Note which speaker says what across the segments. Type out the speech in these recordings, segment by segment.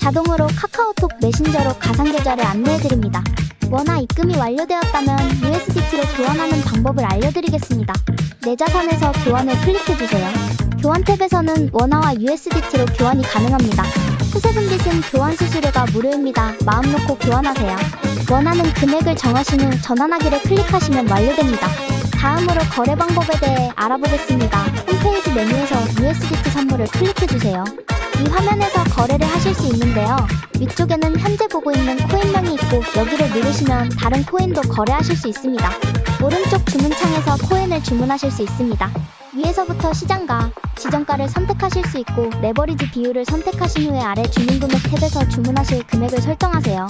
Speaker 1: 자동으로 카카오톡 메신저로 가상계좌를 안내해드립니다. 원화 입금이 완료되었다면 USDT로 교환하는 방법을 알려드리겠습니다. 내 자산에서 교환을 클릭해주세요. 교환 탭에서는 원화와 USDT로 교환이 가능합니다. 수세금 빚은 교환 수수료가 무료입니다. 마음 놓고 교환하세요. 원하는 금액을 정하신 후 전환하기를 클릭하시면 완료됩니다. 다음으로 거래 방법에 대해 알아보겠습니다. 홈페이지 메뉴에서 USDT 선물을 클릭해주세요. 이 화면에서 거래를 하실 수 있는데요. 위쪽에는 현재 보고 있는 코인명이 있고 여기를 누르시면 다른 코인도 거래하실 수 있습니다. 오른쪽 주문창에서 코인을 주문하실 수 있습니다. 위에서부터 시장가, 지정가를 선택하실 수 있고 레버리지 비율을 선택하신 후에 아래 주문금액 탭에서 주문하실 금액을 설정하세요.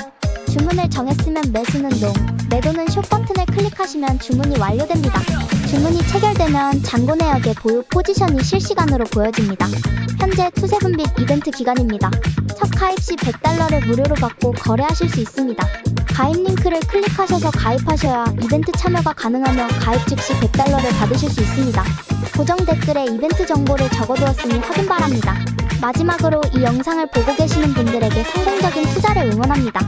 Speaker 1: 주문을 정했으면 매수는 농, 매도는 숏 버튼을 클릭하시면 주문이 완료됩니다. 주문이 체결되면 잔고 내역의 보유 포지션이 실시간으로 보여집니다. 현재 투세분빛 이벤트 기간입니다. 첫 가입 시 100달러를 무료로 받고 거래하실 수 있습니다. 가입 링크를 클릭하셔서 가입하셔야 이벤트 참여가 가능하며 가입 즉시 100달러를 받으실 수 있습니다. 고정 댓글에 이벤트 정보를 적어두었으니 확인 바랍니다. 마지막으로 이 영상을 보고 계시는 분들에게 성공적인 투자를 응원합니다.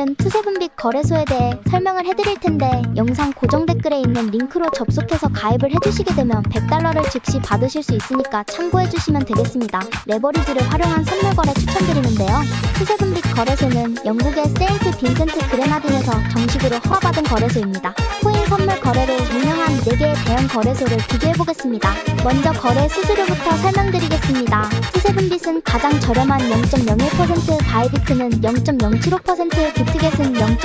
Speaker 1: 오늘은 투세분빛 거래소에 대해 설명을 해드릴 텐데 영상 고정 댓글에 있는 링크로 접속해서 가입을 해주시게 되면 100달러를 즉시 받으실 수 있으니까 참고해주시면 되겠습니다. 레버리지를 활용한 선물 거래 추천드리는데요. 투세분빛 거래소는 영국의 세인트 빈센트 그레나딘에서 정식으로 허가받은 거래소입니다. 코인 선물 거래로 유명한 4개의 대형 거래소를 비교해보겠습니다. 먼저 거래 수수료부터 설명드리겠습니다. 투세분빛은 가장 저렴한 0.01%, 바이비트는 0.075%, 비트겟은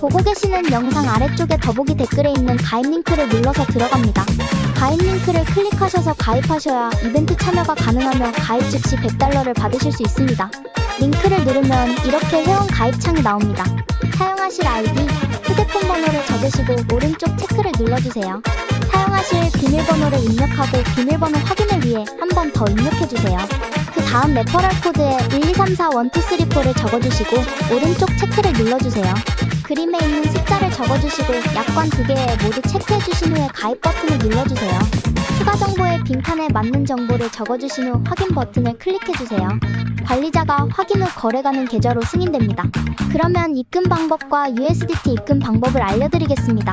Speaker 1: 보고 계시는 영상 아래쪽에 더보기 댓글에 있는 가입 링크를 눌러서 들어갑니다. 가입 링크를 클릭하셔서 가입하셔야 이벤트 참여가 가능하며 가입 즉시 100달러를 받으실 수 있습니다. 링크를 누르면 이렇게 회원 가입 창이 나옵니다. 사용하실 아이디, 휴대폰 번호를 적으시고 오른쪽 체크를 눌러주세요. 사용하실 비밀번호를 입력하고 비밀번호 확인을 위해 한 번 더 입력해주세요. 그 다음 레퍼럴 코드에 123412344를 적어주시고 오른쪽 체크를 눌러주세요. 그림에 있는 숫자를 적어주시고 약관 두 개에 모두 체크해주신 후에 가입 버튼을 눌러주세요. 추가 정보의 빈칸에 맞는 정보를 적어주신 후 확인 버튼을 클릭해주세요. 관리자가 확인 후 거래가는 계좌로 승인됩니다. 그러면 입금 방법과 USDT 입금 방법을 알려드리겠습니다.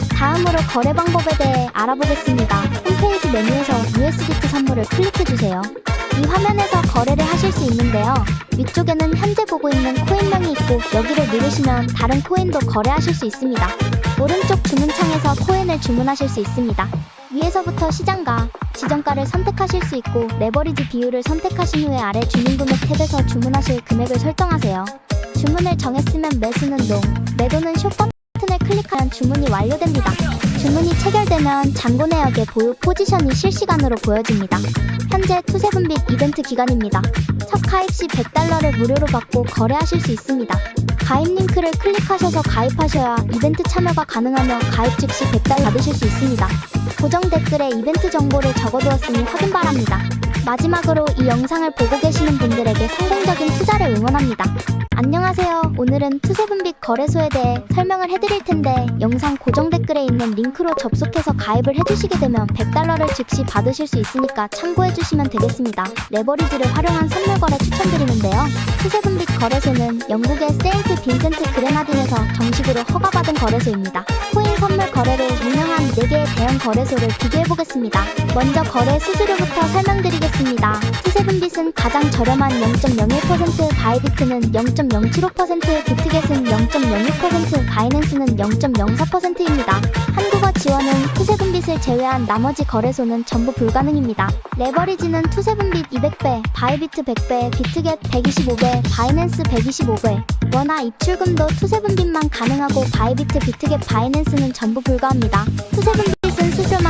Speaker 1: 다음으로 거래 방법에 대해 알아보겠습니다. 홈페이지 메뉴에서 USDT 선물을 클릭해주세요. 이 화면에서 거래를 하실 수 있는데요. 위쪽에는 현재 보고 있는 코인명이 있고 여기를 누르시면 다른 코인도 거래하실 수 있습니다. 오른쪽 주문창에서 코인을 주문하실 수 있습니다. 위에서부터 시장가, 지정가를 선택하실 수 있고 레버리지 비율을 선택하신 후에 아래 주문금액 탭에서 주문하실 금액을 설정하세요. 주문을 정했으면 매수는 농, 매도는 숏 버튼을 클릭하면 주문이 완료됩니다. 주문이 체결되면 잔고 내역의 보유 포지션이 실시간으로 보여집니다. 현재 투세 분빛 이벤트 기간입니다. 첫 가입 시 100달러를 무료로 받고 거래하실 수 있습니다. 가입 링크를 클릭하셔서 가입하셔야 이벤트 참여가 가능하며 가입 즉시 100달러 받으실 수 있습니다. 고정 댓글에 이벤트 정보를 적어두었으니 확인 바랍니다. 마지막으로 이 영상을 보고 계시는 분들에게 성공적인 투자를 응원합니다. 안녕하세요. 오늘은 투세분빛 거래소에 대해 설명을 해드릴 텐데 영상 고정 댓글에 있는 링크로 접속해서 가입을 해주시게 되면 100달러를 즉시 받으실 수 있으니까 참고해주시면 되겠습니다. 레버리지를 활용한 선물 거래 추천드리는데요. 투세분빛 거래소는 영국의 세인트 빈센트 그레나딘에서 정식으로 허가받은 거래소입니다. 코인 선물 거래로 유명한 4개의 대형 거래소를 비교해보겠습니다. 먼저 거래 수수료부터 설명드리겠습니다. 투세분빛은 가장 저렴한 0.01%, 바이비트는 0.075%, 비트겟은 0.06%, 바이낸스는 0.04%입니다. 한국어 지원은 투세분빛을 제외한 나머지 거래소는 전부 불가능입니다. 레버리지는 투세분빛 200배, 바이비트 100배, 비트겟 125배, 바이낸스 125배, 원화 입출금도 투세분빛만 가능하고 바이비트, 비트겟, 바이낸스는 전부 불가합니다. 투세분빛은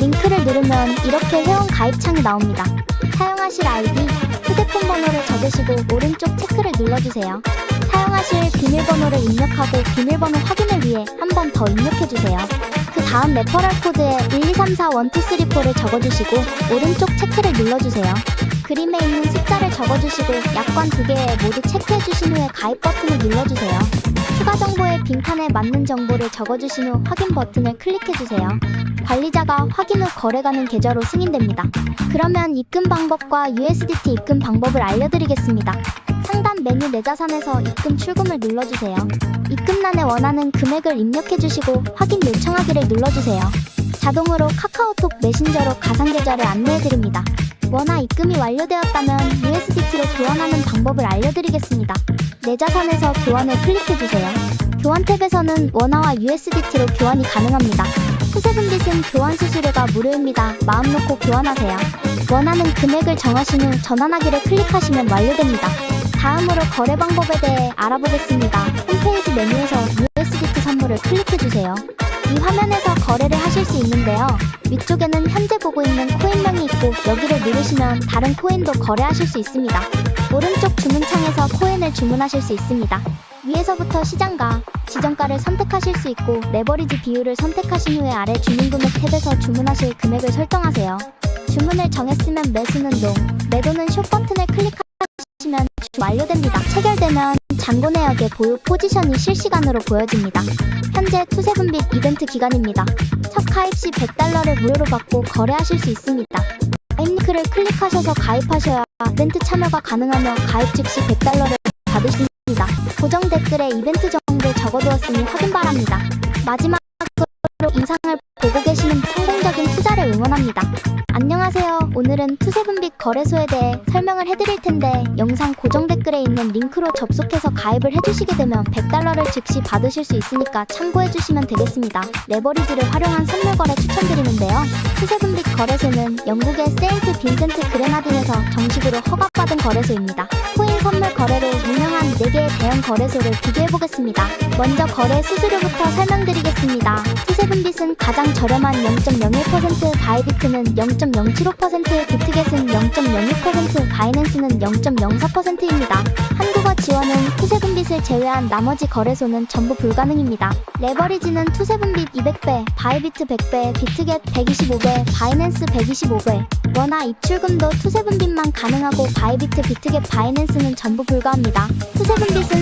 Speaker 1: 링크를 누르면 이렇게 회원 가입 창이 나옵니다. 사용하실 아이디, 휴대폰 번호를 적으시고 오른쪽 체크를 눌러주세요. 사용하실 비밀번호를 입력하고 비밀번호 확인을 위해 한 번 더 입력해주세요. 그 다음 레퍼럴 코드에 1234123를 적어주시고 오른쪽 체크를 눌러주세요. 그림에 있는 숫자를 적어주시고 약관 두 개에 모두 체크해주신 후에 가입 버튼을 눌러주세요. 추가 정보의 빈칸에 맞는 정보를 적어주신 후 확인 버튼을 클릭해주세요. 관리자가 확인 후 거래가는 계좌로 승인됩니다. 그러면 입금 방법과 USDT 입금 방법을 알려드리겠습니다. 상단 메뉴 내 자산에서 입금 출금을 눌러주세요. 입금란에 원하는 금액을 입력해주시고 확인 요청하기를 눌러주세요. 자동으로 카카오톡 메신저로 가상계좌를 안내해드립니다. 원화 입금이 완료되었다면 USDT로 교환하는 방법을 알려드리겠습니다. 내 자산에서 교환을 클릭해주세요. 교환 탭에서는 원화와 USDT로 교환이 가능합니다. 후세분빛은 교환 수수료가 무료입니다. 마음 놓고 교환하세요. 원하는 금액을 정하신 후 전환하기를 클릭하시면 완료됩니다. 다음으로 거래 방법에 대해 알아보겠습니다. 홈페이지 메뉴에서 선물을 클릭해주세요. 이 화면에서 거래를 하실 수 있는데요. 위쪽에는 현재 보고 있는 코인명이 있고 여기를 누르시면 다른 코인도 거래하실 수 있습니다. 오른쪽 주문창에서 코인을 주문하실 수 있습니다. 위에서부터 시장가, 지정가를 선택하실 수 있고 레버리지 비율을 선택하신 후에 아래 주문금액 탭에서 주문하실 금액을 설정하세요. 주문을 정했으면 매수는 농, 매도는 숏 버튼을 클릭하시면 완료됩니다. 체결되면 잔고 내역의 보유 포지션이 실시간으로 보여집니다. 현재 투세분빛 이벤트 기간입니다. 첫 가입 시 100달러를 무료로 받고 거래하실 수 있습니다. 가입 링크를 클릭하셔서 가입하셔야 이벤트 참여가 가능하며 가입 즉시 100달러를 받으십니다. 고정 댓글에 이벤트 정보를 적어두었으니 확인 바랍니다. 마지막으로 영상을 보고 계시는 성공적인 투자를 응원합니다. 안녕하세요. 오늘은 투세분빛 거래소에 대해 설명을 해드릴 텐데 영상 고정 댓글에 있는 링크로 접속해서 가입을 해주시게 되면 100달러를 즉시 받으실 수 있으니까 참고해주시면 되겠습니다. 레버리지를 활용한 선물 거래 추천드리는데요. 투세분빛 거래소는 영국의 세인트 빈센트 그레나딘에서 정식으로 허가받은 거래소입니다. 코인 선물 거래로 유명 한 4개의 대형 거래소를 비교해보겠습니다. 먼저 거래 수수료부터 설명드리겠습니다. 투세분빛은 가장 저렴한 0.01%, 바이비트는 0.075%, 비트겟은 0.06%, 바이낸스는 0.04%입니다. 한국어 지원은 투세분빛을 제외한 나머지 거래소는 전부 불가능입니다. 레버리지는 투세분빛 200배, 바이비트 100배, 비트겟 125배, 바이낸스 125배, 원화 입출금도 투세분빛만 가능하고 바이비트, 비트겟, 바이낸스는 전부 불가합니다. 투세분빛은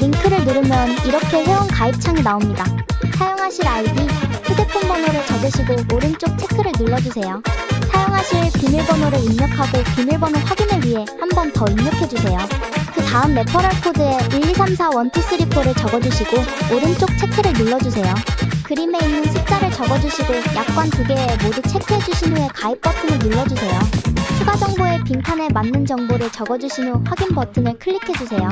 Speaker 1: 링크를 누르면 이렇게 회원 가입 창이 나옵니다. 사용하실 아이디, 휴대폰 번호를 적으시고 오른쪽 체크를 눌러주세요. 사용하실 비밀번호를 입력하고 비밀번호 확인을 위해 한 번 더 입력해주세요. 그 다음 레퍼럴 코드에 1234123를 적어주시고 오른쪽 체크를 눌러주세요. 그림에 있는 숫자를 적어주시고 약관 두 개에 모두 체크해주신 후에 가입 버튼을 눌러주세요. 추가 정보의 빈칸에 맞는 정보를 적어주신 후 확인 버튼을 클릭해주세요.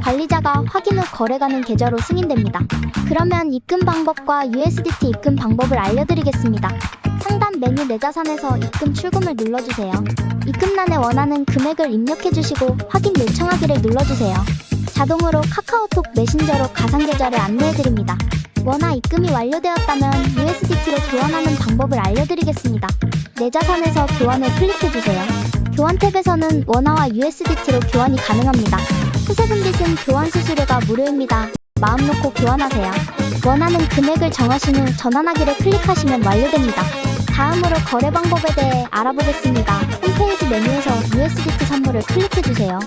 Speaker 1: 관리자가 확인 후 거래가는 계좌로 승인됩니다. 그러면 입금 방법과 USDT 입금 방법을 알려드리겠습니다. 상단 메뉴 내 자산에서 입금 출금을 눌러주세요. 입금란에 원하는 금액을 입력해주시고 확인 요청하기를 눌러주세요. 자동으로 카카오톡 메신저로 가상계좌를 안내해드립니다. 원화 입금이 완료되었다면 USDT로 교환하는 방법을 알려드리겠습니다. 내 자산에서 교환을 클릭해주세요. 교환 탭에서는 원화와 USDT로 교환이 가능합니다. 수세금 빚은 교환 수수료가 무료입니다. 마음 놓고 교환하세요. 원하는 금액을 정하신 후 전환하기를 클릭하시면 완료됩니다. 다음으로 거래 방법에 대해 알아보겠습니다. 홈페이지 메뉴에서 USDT 선물을 클릭해주세요.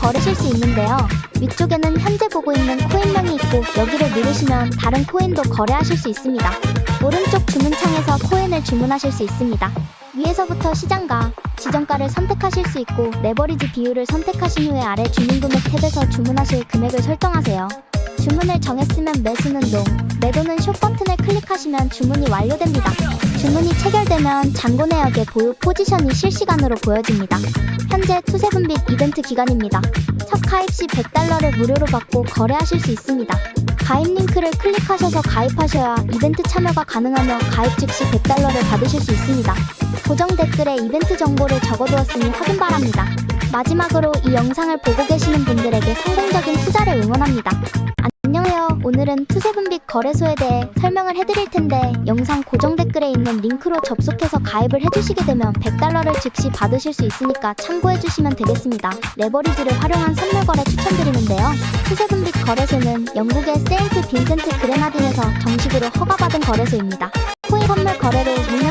Speaker 1: 거래실 수 있는데요. 위쪽에는 현재 보고 있는 코인명이 있고 여기를 누르시면 다른 코인도 거래하실 수 있습니다. 오른쪽 주문창에서 코인을 주문하실 수 있습니다. 위에서부터 시장가, 지정가를 선택하실 수 있고 레버리지 비율을 선택하신 후에 아래 주문금액 탭에서 주문하실 금액을 설정하세요. 주문을 정했으면 매수는 농, 매도는 숏 버튼을 클릭하시면 주문이 완료됩니다. 주문이 체결되면 잔고 내역의 보유 포지션이 실시간으로 보여집니다. 현재 투세 분빛 이벤트 기간입니다. 첫 가입 시 100달러를 무료로 받고 거래하실 수 있습니다. 가입 링크를 클릭하셔서 가입하셔야 이벤트 참여가 가능하며 가입 즉시 100달러를 받으실 수 있습니다. 고정 댓글에 이벤트 정보를 적어두었으니 확인 바랍니다. 마지막으로 이 영상을 보고 계시는 분들에게 성공적인 투자를 응원합니다. 안녕하세요. 오늘은 투세분빛 거래소에 대해 설명을 해드릴 텐데 영상 고정 댓글에 있는 링크로 접속해서 가입을 해주시게 되면 100달러를 즉시 받으실 수 있으니까 참고해주시면 되겠습니다. 레버리지를 활용한 선물 거래 추천드리는데요. 투세분빛 거래소는 영국의 세인트 빈센트 그레나딘에서 정식으로 허가받은 거래소입니다. 코인 선물 거래로 유명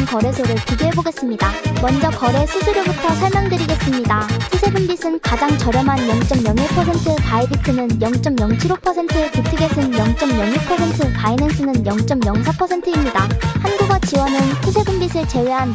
Speaker 1: 한 4개의 대형 거래소를 비교해보겠습니다. 먼저 거래 수수료부터 설명드리겠습니다. 투세분빛은 가장 저렴한 0.01%, 바이비트는 0.075%, 비트겟은 0.06%, 바이낸스는 0.04%입니다. 한국어 지원은 투세분빛을 제외한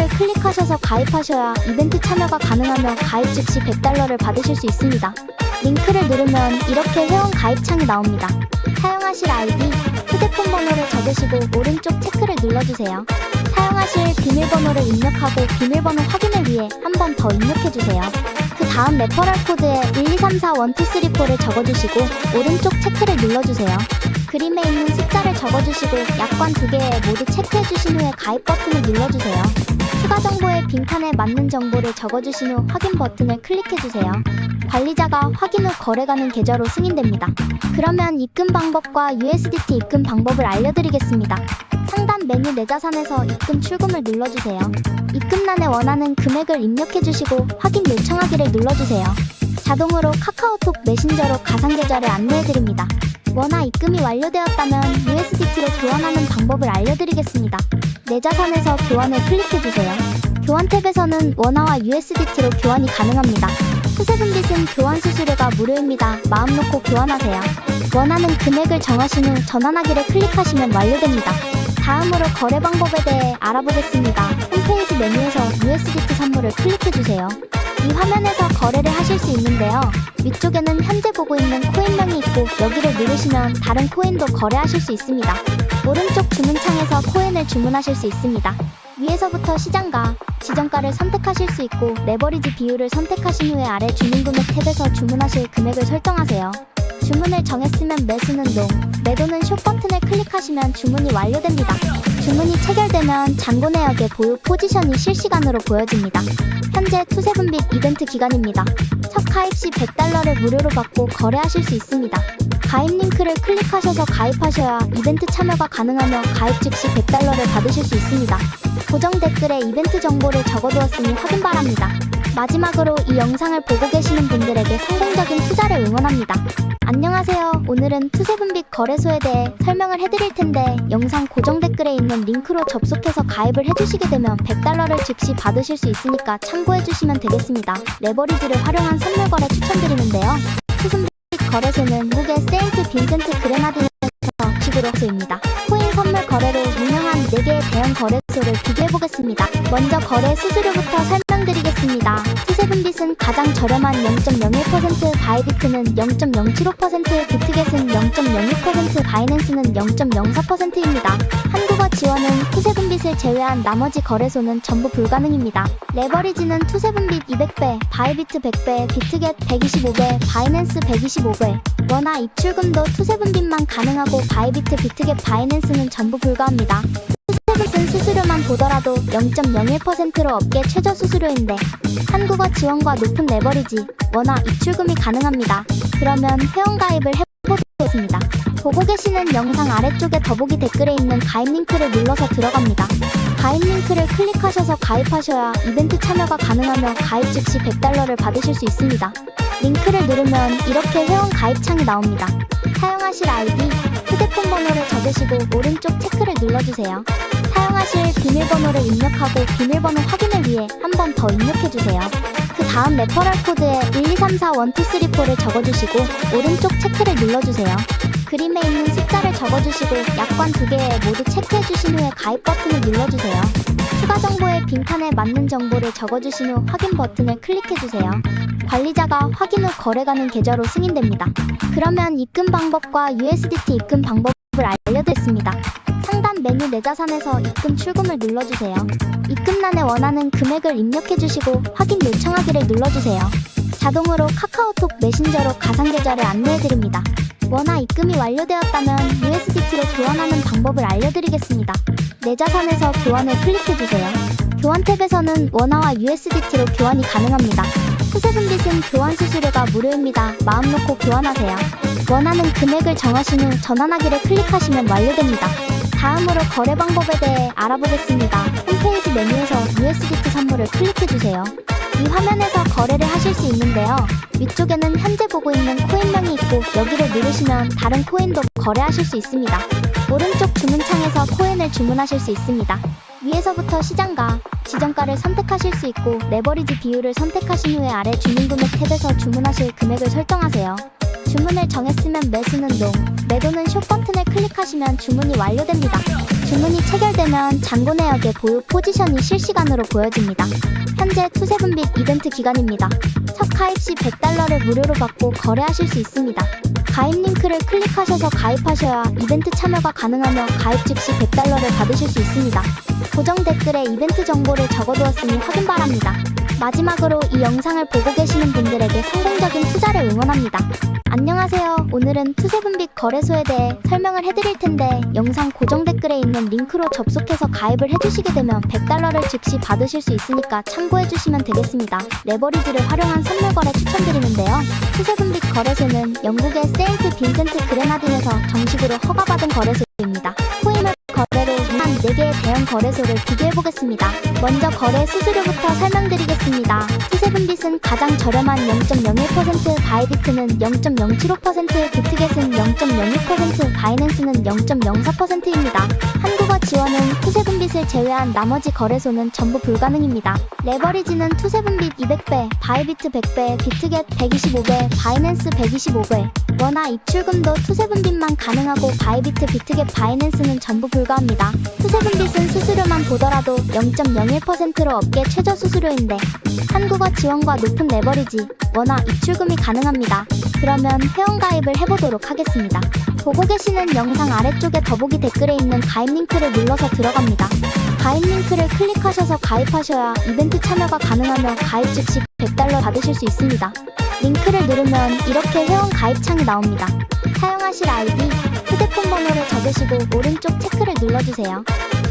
Speaker 1: 클릭하셔서 가입하셔야 이벤트 참여가 가능하며 가입 즉시 100달러를 받으실 수 있습니다. 링크를 누르면 이렇게 회원 가입 창이 나옵니다. 사용하실 아이디, 휴대폰 번호를 적으시고 오른쪽 체크를 눌러주세요. 사용하실 비밀번호를 입력하고 비밀번호 확인을 위해 한 번 더 입력해주세요. 그 다음 레퍼럴 코드에 123412344를 적어주시고 오른쪽 체크를 눌러주세요. 그림에 있는 숫자를 적어주시고 약관 두 개에 모두 체크해주신 후에 가입 버튼을 눌러주세요. 추가 정보의 빈칸에 맞는 정보를 적어주신 후 확인 버튼을 클릭해주세요. 관리자가 확인 후 거래가는 계좌로 승인됩니다. 그러면 입금 방법과 USDT 입금 방법을 알려드리겠습니다. 상단 메뉴 내 자산에서 입금 출금을 눌러주세요. 입금란에 원하는 금액을 입력해주시고 확인 요청하기를 눌러주세요. 자동으로 카카오톡 메신저로 가상계좌를 안내해드립니다. 원화 입금이 완료되었다면 USDT로 교환하는 방법을 알려드리겠습니다. 내 자산에서 교환을 클릭해주세요. 교환 탭에서는 원화와 USDT로 교환이 가능합니다. 수세분빛은 교환 수수료가 무료입니다. 마음 놓고 교환하세요. 원하는 금액을 정하신 후 전환하기를 클릭하시면 완료됩니다. 다음으로 거래 방법에 대해 알아보겠습니다. 홈페이지 메뉴에서 USDT 선물을 클릭해주세요. 이 화면에서 거래를 하실 수 있는데요. 위쪽에는 현재 보고 있는 코인명이 있고 여기를 누르시면 다른 코인도 거래하실 수 있습니다. 오른쪽 주문창에서 코인을 주문하실 수 있습니다. 위에서부터 시장가, 지정가를 선택하실 수 있고 레버리지 비율을 선택하신 후에 아래 주문금액 탭에서 주문하실 금액을 설정하세요. 주문을 정했으면 매수는 농, 매도는 숏 버튼을 클릭하시면 주문이 완료됩니다. 주문이 체결되면 잔고 내역의 보유 포지션이 실시간으로 보여집니다. 현재 투세 분빛 이벤트 기간입니다. 첫 가입 시 100달러를 무료로 받고 거래하실 수 있습니다. 가입 링크를 클릭하셔서 가입하셔야 이벤트 참여가 가능하며 가입 즉시 100달러를 받으실 수 있습니다. 고정 댓글에 이벤트 정보를 적어두었으니 확인 바랍니다. 마지막으로 이 영상을 보고 계시는 분들에게 성공적인 투자를 응원합니다. 안녕하세요. 오늘은 투세분빛 거래소에 대해 설명을 해드릴 텐데 영상 고정 댓글에 있는 링크로 접속해서 가입을 해주시게 되면 100달러를 즉시 받으실 수 있으니까 참고해주시면 되겠습니다. 레버리지를 활용한 선물 거래 추천드리는데요. 투세분빛 거래소는 미국의 세인트 빈센트 그레나딘에서 주식으로 소입니다. 코인 선물 거래로 유명한 4개의 대형 거래소를 비교해보겠습니다. 먼저 거래 수수료부터 설명드리겠습니다. 투세븐빗은 가장 저렴한 0.01%, 바이비트는 0.075%, 비트겟은 0.06%, 바이낸스는 0.04%입니다. 한국어 지원은 투세븐빗을 제외한 나머지 거래소는 전부 불가능입니다. 레버리지는 투세븐빗 200배, 바이비트 100배, 비트겟 125배, 바이낸스 125배, 원화 입출금도 투세븐빗만 가능하고 바이비트, 비트겟, 바이낸스는 전부 불가합니다. 투세븐빗은 수수료만 보더라도 0.01%로 업계 최저 수수료인데 한국어 지원과 높은 레버리지, 원화 입출금이 가능합니다. 그러면 회원가입을 해보겠습니다. 보고 계시는 영상 아래쪽에 더보기 댓글에 있는 가입 링크를 눌러서 들어갑니다. 가입 링크를 클릭하셔서 가입하셔야 이벤트 참여가 가능하며 가입 즉시 100달러를 받으실 수 있습니다. 링크를 누르면 이렇게 회원 가입 창이 나옵니다. 사용하실 아이디, 휴대폰 번호를 적으시고 오른쪽 체크를 눌러주세요. 사용하실 비밀번호를 입력하고 비밀번호 확인을 위해 한 번 더 입력해주세요. 그 다음 레퍼럴 코드에 1234123를 적어주시고 오른쪽 체크를 눌러주세요. 그림에 있는 숫자를 적어주시고 약관 두 개에 모두 체크해주신 후에 가입 버튼을 눌러주세요. 추가 정보의 빈칸에 맞는 정보를 적어주신 후 확인 버튼을 클릭해주세요. 관리자가 확인 후 거래가는 계좌로 승인됩니다. 그러면 입금 방법과 USDT 입금 방법을 알려드렸습니다. 상단 메뉴 내 자산에서 입금 출금을 눌러주세요. 입금란에 원하는 금액을 입력해주시고 확인 요청하기를 눌러주세요. 자동으로 카카오톡 메신저로 가상계좌를 안내해드립니다. 원화 입금이 완료되었다면 USDT로 교환하는 방법을 알려드리겠습니다. 내 자산에서 교환을 클릭해주세요. 교환 탭에서는 원화와 USDT로 교환이 가능합니다. 투세분빗은 교환 수수료가 무료입니다. 마음 놓고 교환하세요. 원하는 금액을 정하신 후 전환하기를 클릭하시면 완료됩니다. 다음으로 거래 방법에 대해 알아보겠습니다. 홈페이지 메뉴에서 USDT 선물을 클릭해주세요. 이 화면에서 거래를 하실 수 있는데요. 위쪽에는 현재 보고 있는 코인명이 있고 여기를 누르시면 다른 코인도 거래하실 수 있습니다. 오른쪽 주문창에서 코인을 주문하실 수 있습니다. 위에서부터 시장가, 지정가를 선택하실 수 있고 레버리지 비율을 선택하신 후에 아래 주문금액 탭에서 주문하실 금액을 설정하세요. 주문을 정했으면 매수는 농, 매도는 숏 버튼을 클릭하시면 주문이 완료됩니다. 주문이 체결되면 잔고 내역의 보유 포지션이 실시간으로 보여집니다. 현재 투세분빛 이벤트 기간입니다. 첫 가입 시 100달러를 무료로 받고 거래하실 수 있습니다. 가입 링크를 클릭하셔서 가입하셔야 이벤트 참여가 가능하며 가입 즉시 100달러를 받으실 수 있습니다. 고정 댓글에 이벤트 정보를 적어두었으니 확인 바랍니다. 마지막으로 이 영상을 보고 계시는 분들에게 성공적인 투자를 응원합니다. 안녕하세요. 오늘은 투세분빛 거래소에 대해 설명을 해드릴 텐데 영상 고정 댓글에 있는 링크로 접속해서 가입을 해주시게 되면 100달러를 즉시 받으실 수 있으니까 참고해주시면 되겠습니다. 레버리지를 활용한 선물 거래 추천드리는데요. 투세분빛 거래소는 영국의 세인트 빈센트 그레나딘에서 정식으로 허가받은 거래소입니다. 코인을 위한 4개의 대형 거래소를 비교해보겠습니다. 먼저 거래 수수료부터 설명드리겠습니다. 투세분빗은 가장 저렴한 0.01%, 바이비트는 0.075%, 비트겟은 0.06%, 바이낸스는 0.04%입니다. 한국어 지원은 투세분빗을 제외한 나머지 거래소는 전부 불가능입니다. 레버리지는 투세분빗 200배, 바이비트 100배, 비트겟 125배, 바이낸스 125배, 원화 입출금도 투세분빗만 가능하고 바이비트, 비트겟, 바이낸스는 전부 불가합니다. 투세분빗은 수수료만 보더라도 0.01%로 업계 최저 수수료인데 한국어 지원과 높은 레버리지, 원화 입출금이 가능합니다. 그러면 회원가입을 해보도록 하겠습니다. 보고 계시는 영상 아래쪽에 더보기 댓글에 있는 가입 링크를 눌러서 들어갑니다. 가입 링크를 클릭하셔서 가입하셔야 이벤트 참여가 가능하며 가입 즉시 100달러 받으실 수 있습니다. 링크를 누르면 이렇게 회원 가입 창이 나옵니다. 사용하실 아이디, 휴대폰 번호를 적으시고 오른쪽 체크를 눌러주세요.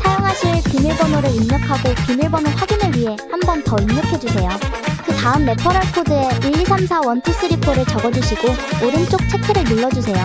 Speaker 1: 사용하실 비밀번호를 입력하고 비밀번호 확인을 위해 한 번 더 입력해주세요. 그 다음 레퍼럴 코드에 1234123를 적어주시고 오른쪽 체크를 눌러주세요.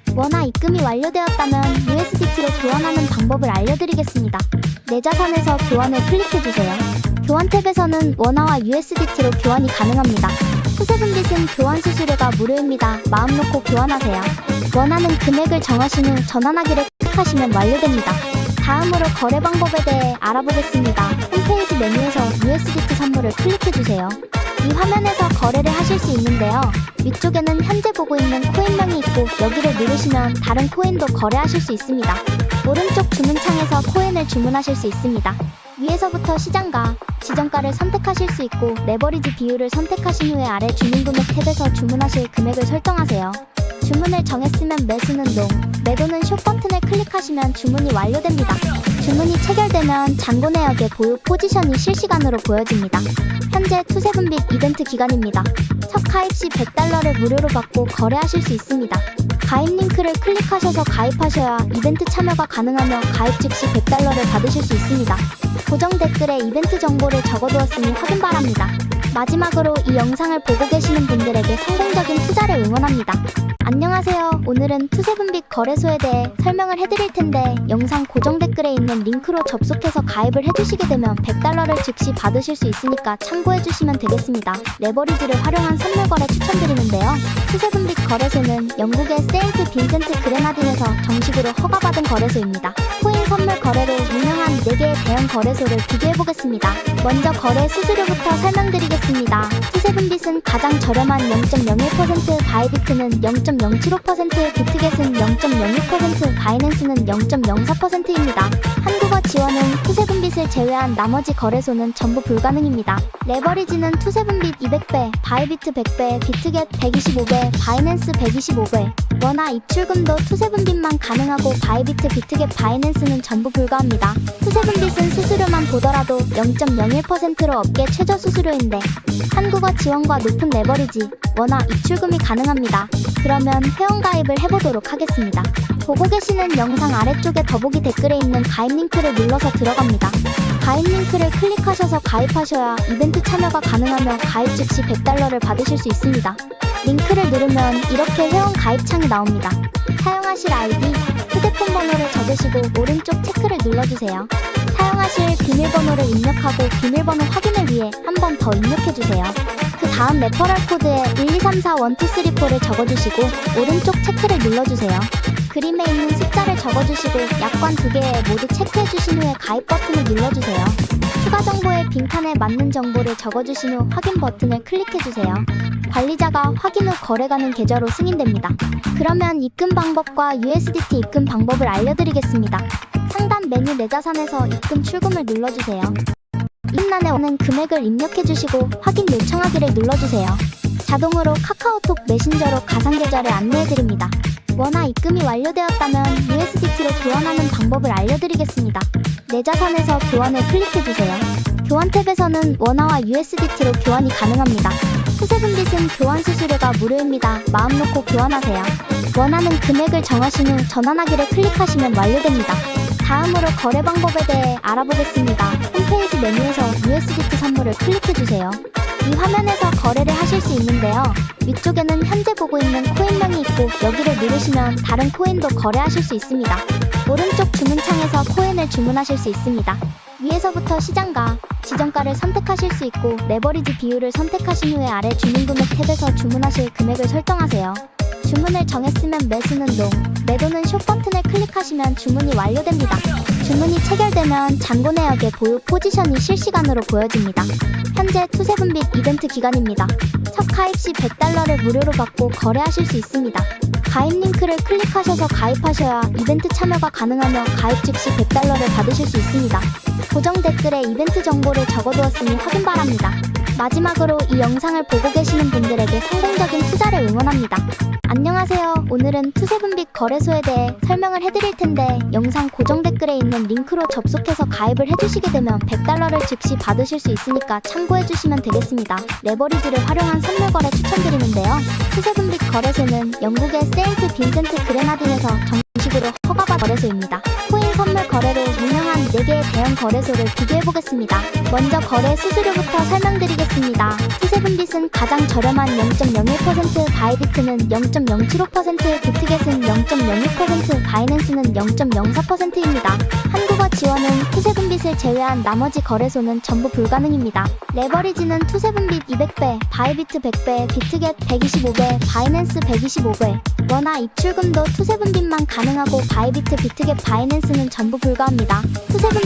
Speaker 1: 원화 입금이 완료되었다면 USDT로 교환하는 방법을 알려드리겠습니다. 내 자산에서 교환을 클릭해주세요. 교환 탭에서는 원화와 USDT로 교환이 가능합니다. 후세분빗은 교환 수수료가 무료입니다. 마음 놓고 교환하세요. 원하는 금액을 정하신 후 전환하기를 클릭하시면 완료됩니다. 다음으로 거래 방법에 대해 알아보겠습니다. 홈페이지 메뉴에서 USDT 선물을 클릭해주세요. 이 화면에서 거래를 하실 수 있는데요. 위쪽에는 현재 보고 있는 코인명이 있고 여기를 누르시면 다른 코인도 거래하실 수 있습니다. 오른쪽 주문창에서 코인을 주문하실 수 있습니다. 위에서부터 시장가, 지정가를 선택하실 수 있고 레버리지 비율을 선택하신 후에 아래 주문금액 탭에서 주문하실 금액을 설정하세요. 주문을 정했으면 매수는 농, 매도는 숏 버튼을 클릭하시면 주문이 완료됩니다. 주문이 체결되면 잔고 내역의 보유 포지션이 실시간으로 보여집니다. 현재 투세분빛 이벤트 기간입니다. 첫 가입 시 100달러를 무료로 받고 거래하실 수 있습니다. 가입 링크를 클릭하셔서 가입하셔야 이벤트 참여가 가능하며 가입 즉시 100달러를 받으실 수 있습니다. 고정 댓글에 이벤트 정보를 적어두었으니 확인 바랍니다. 마지막으로 이 영상을 보고 계시는 분들에게 성공적인 투자를 응원합니다. 안녕하세요. 오늘은 투세분빛 거래소에 대해 설명을 해드릴 텐데 영상 고정 댓글에 있는 링크로 접속해서 가입을 해주시게 되면 100달러를 즉시 받으실 수 있으니까 참고해주시면 되겠습니다. 레버리지를 활용한 선물 거래 추천드리는데요. 투세분빛 거래소는 영국의 세인트 빈센트 그레나딘에서 정식으로 허가받은 거래소입니다. 코인 선물 거래로 유명한 4개의 대형 거래소를 비교해보겠습니다. 먼저 거래 수수료부터 설명드리겠습니다. 투세분빛은 가장 저렴한 0.01%, 바이비트는 0.075%, 비트겟은 0.06%, 바이낸스는 0.04%입니다. 한국어 지원은 투세분빛을 제외한 나머지 거래소는 전부 불가능입니다. 레버리지는 투세분빛 200배, 바이비트 100배, 비트겟 125배, 바이낸스 125배. 원화 입출금도 투세분빛만 가능하고 바이비트, 비트겟, 바이낸스는 전부 불가합니다. 투세분빛은 수수료만 보더라도 0.01%로 업계 최저 수수료인데 한국어 지원과 높은 레버리지, 원화 입출금이 가능합니다. 그 러면 회원가입을 해보도록 하겠습니다. 보고 계시는 영상 아래쪽에 더보기 댓글에 있는 가입 링크를 눌러서 들어갑니다. 가입 링크를 클릭하셔서 가입하셔야 이벤트 참여가 가능하며 가입 즉시 100달러를 받으실 수 있습니다. 링크를 누르면 이렇게 회원 가입 창이 나옵니다. 사용하실 아이디, 휴대폰 번호를 적으시고 오른쪽 체크를 눌러주세요. 사용하실 비밀번호를 입력하고 비밀번호 확인을 위해 한 번 더 입력해주세요. 그 다음 레퍼럴 코드에 1234123를 적어주시고 오른쪽 체크를 눌러주세요. 그림에 있는 숫자를 적어주시고 약관 두 개에 모두 체크해주신 후에 가입 버튼을 눌러주세요. 추가 정보의 빈칸에 맞는 정보를 적어주신 후 확인 버튼을 클릭해주세요. 관리자가 확인 후 거래가는 계좌로 승인됩니다. 그러면 입금 방법과 USDT 입금 방법을 알려드리겠습니다. 상단 메뉴 내 자산에서 입금 출금을 눌러주세요. 입란에 오는 금액을 입력해주시고 확인 요청하기를 눌러주세요. 자동으로 카카오톡 메신저로 가상 계좌를 안내해드립니다. 원화 입금이 완료되었다면 USDT로 교환하는 방법을 알려드리겠습니다. 내 자산에서 교환을 클릭해주세요. 교환 탭에서는 원화와 USDT로 교환이 가능합니다. 후세분빛은 교환 수수료가 무료입니다. 마음 놓고 교환하세요. 원하는 금액을 정하신 후 전환하기를 클릭하시면 완료됩니다. 다음으로 거래 방법에 대해 알아보겠습니다. 홈페이지 메뉴에서 USDT 선물을 클릭해주세요. 이 화면에서 거래를 하실 수 있는데요. 위쪽에는 현재 보고 있는 코인명이 있고 여기를 누르시면 다른 코인도 거래하실 수 있습니다. 오른쪽 주문창에서 코인을 주문하실 수 있습니다. 위에서부터 시장가, 지정가를 선택하실 수 있고 레버리지 비율을 선택하신 후에 아래 주문금액 탭에서 주문하실 금액을 설정하세요. 주문을 정했으면 매수는 농, 매도는 숏 버튼을 클릭하시면 주문이 완료됩니다. 주문이 체결되면 잔고 내역의 보유 포지션이 실시간으로 보여집니다. 현재 투세 분빛 이벤트 기간입니다. 첫 가입 시 100달러를 무료로 받고 거래하실 수 있습니다. 가입 링크를 클릭하셔서 가입하셔야 이벤트 참여가 가능하며 가입 즉시 100달러를 받으실 수 있습니다. 고정 댓글에 이벤트 정보를 적어두었으니 확인 바랍니다. 마지막으로 이 영상을 보고 계시는 분들에게 성공적인 투자를 응원합니다. 안녕하세요. 오늘은 투세분빛 거래소에 대해 설명을 해드릴 텐데 영상 고정 댓글에 있는 링크로 접속해서 가입을 해주시게 되면 100달러를 즉시 받으실 수 있으니까 참고해주시면 되겠습니다. 레버리지를 활용한 선물 거래 추천드리는데요. 투세분빛 거래소는 영국의 세인트 빈센트 그레나딘에서 정식으로 허가받은 거래소입니다. 코인 선물 거래로 유명한 4개의 대형 거래소를 비교해보겠습니다. 먼저 거래 수수료부터 설명드리겠습니다. 투세분빛은 가장 저렴한 0.01%, 바이비트는 0.075%, 비트겟은 0.06%, 바이낸스는 0.04%입니다. 한국어 지원은 투세분빛을 제외한 나머지 거래소는 전부 불가능입니다. 레버리지는 투세분빛 200배, 바이비트 100배, 비트겟 125배, 바이낸스 125배, 원화 입출금도 투세분빛만 가능하고 바이비트, 비트겟, 바이낸스는 전부 불가합니다. 투세분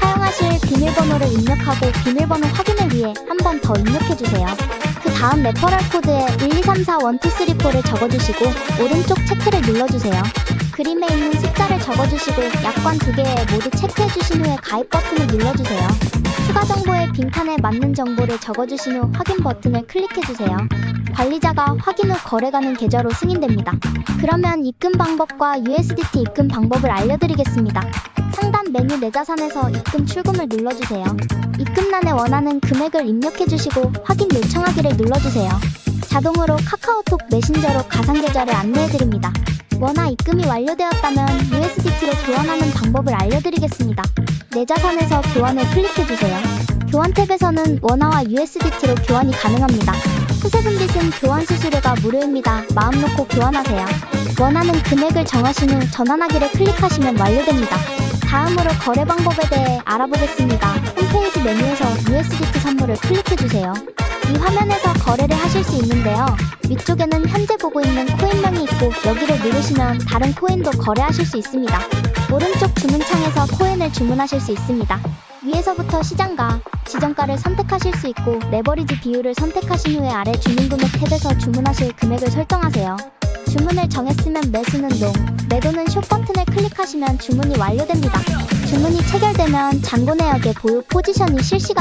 Speaker 1: 사용하실 비밀번호를 입력하고 비밀번호 확인을 위해 한 번 더 입력해주세요. 그 다음 레퍼럴 코드에 1234123를 적어주시고 오른쪽 체크를 눌러주세요. 그림에 있는 숫자를 적어주시고 약관 두 개에 모두 체크해주신 후에 가입 버튼을 눌러주세요. 추가 정보의 빈칸에 맞는 정보를 적어주신 후 확인 버튼을 클릭해주세요. 관리자가 확인 후 거래가는 계좌로 승인됩니다. 그러면 입금 방법과 USDT 입금 방법을 알려드리겠습니다. 상단 메뉴 내 자산에서 입금 출금을 눌러주세요. 입금란에 원하는 금액을 입력해주시고 확인 요청하기를 눌러주세요. 자동으로 카카오톡 메신저로 가상계좌를 안내해드립니다. 원화 입금이 완료되었다면 USDT로 교환하는 방법을 알려드리겠습니다. 내 자산에서 교환을 클릭해주세요. 교환 탭에서는 원화와 USDT로 교환이 가능합니다. 투세분빛은 교환 수수료가 무료입니다. 마음 놓고 교환하세요. 원하는 금액을 정하신 후 전환하기를 클릭하시면 완료됩니다. 다음으로 거래 방법에 대해 알아보겠습니다. 홈페이지 메뉴에서 USDT 선물을 클릭해주세요. 이 화면에서 거래를 하실 수 있는데요. 위쪽에는 현재 보고 있는 코인명이 있고 여기를 누르시면 다른 코인도 거래하실 수 있습니다. 오른쪽 주문창에서 코인을 주문하실 수 있습니다. 위에서부터 시장가, 지정가를 선택하실 수 있고 레버리지 비율을 선택하신 후에 아래 주문금액 탭에서 주문하실 금액을 설정하세요. 주문을 정했으면 매수는 농, 매도는 숏 버튼을 클릭하시면 주문이 완료됩니다. 주문이 체결되면 잔고 내역의 보유 포지션이 실시간